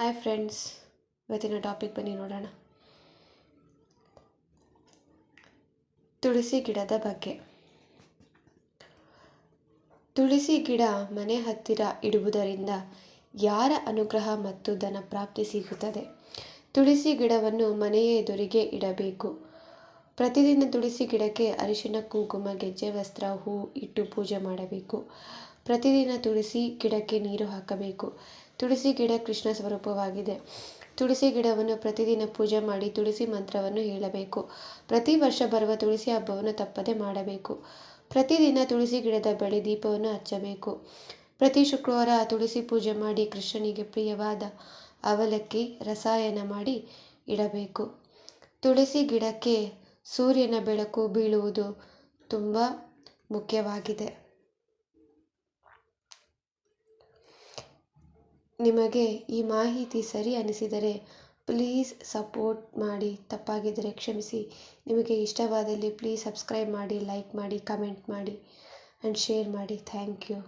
Hi friends ಇವತ್ತಿನ topic ಬನ್ನಿ ನೋಡೋಣ. ತುಳಸಿ ಗಿಡದ ಬಗ್ಗೆ. ತುಳಸಿ ಗಿಡ ಮನೆ ಹತ್ತಿರ ಇಡುವುದರಿಂದ ಯಾರ ಅನುಗ್ರಹ ಮತ್ತು ಧನ ಪ್ರಾಪ್ತಿ ಸಿಗುತ್ತದೆ? ತುಳಸಿ ಗಿಡವನ್ನು ಮನೆಯ ಎದುರಿಗೆ ಇಡಬೇಕು. ಪ್ರತಿದಿನ ತುಳಸಿ ಗಿಡಕ್ಕೆ ಅರಿಶಿನ ಕುಂಕುಮ, ಗೆಜ್ಜೆ, ವಸ್ತ್ರ, ಹೂ ಇಟ್ಟು ಪೂಜೆ ಮಾಡಬೇಕು. ಪ್ರತಿದಿನ ತುಳಸಿ ಗಿಡಕ್ಕೆ ನೀರು ಹಾಕಬೇಕು. ತುಳಸಿ ಗಿಡ ಕೃಷ್ಣ ಸ್ವರೂಪವಾಗಿದೆ. ತುಳಸಿ ಗಿಡವನ್ನು ಪ್ರತಿದಿನ ಪೂಜೆ ಮಾಡಿ ತುಳಸಿ ಮಂತ್ರವನ್ನು ಹೇಳಬೇಕು. ಪ್ರತಿ ವರ್ಷ ಬರುವ ತುಳಸಿ ಹಬ್ಬವನ್ನು ತಪ್ಪದೆ ಮಾಡಬೇಕು. ಪ್ರತಿದಿನ ತುಳಸಿ ಗಿಡದ ಬಳಿ ದೀಪವನ್ನು ಹಚ್ಚಬೇಕು. ಪ್ರತಿ ಶುಕ್ರವಾರ ತುಳಸಿ ಪೂಜೆ ಮಾಡಿ ಕೃಷ್ಣನಿಗೆ ಪ್ರಿಯವಾದ ಅವಲಕ್ಕಿ, ರಸಾಯನ ಮಾಡಿ ಇಡಬೇಕು. ತುಳಸಿ ಗಿಡಕ್ಕೆ ಸೂರ್ಯನ ಬೆಳಕು ಬೀಳುವುದು ತುಂಬ ಮುಖ್ಯವಾಗಿದೆ. ನಿಮಗೆ ಈ ಮಾಹಿತಿ ಸರಿ ಅನಿಸಿದರೆ ಪ್ಲೀಸ್ ಸಪೋರ್ಟ್ ಮಾಡಿ, ತಪ್ಪಾಗಿದ್ದರೆ ಕ್ಷಮಿಸಿ. ನಿಮಗೆ ಇಷ್ಟವಾದಲ್ಲಿ ಪ್ಲೀಸ್ ಸಬ್ಸ್ಕ್ರೈಬ್ ಮಾಡಿ, ಲೈಕ್ ಮಾಡಿ, ಕಮೆಂಟ್ ಮಾಡಿ ಆ್ಯಂಡ್ ಶೇರ್ ಮಾಡಿ. Thank you.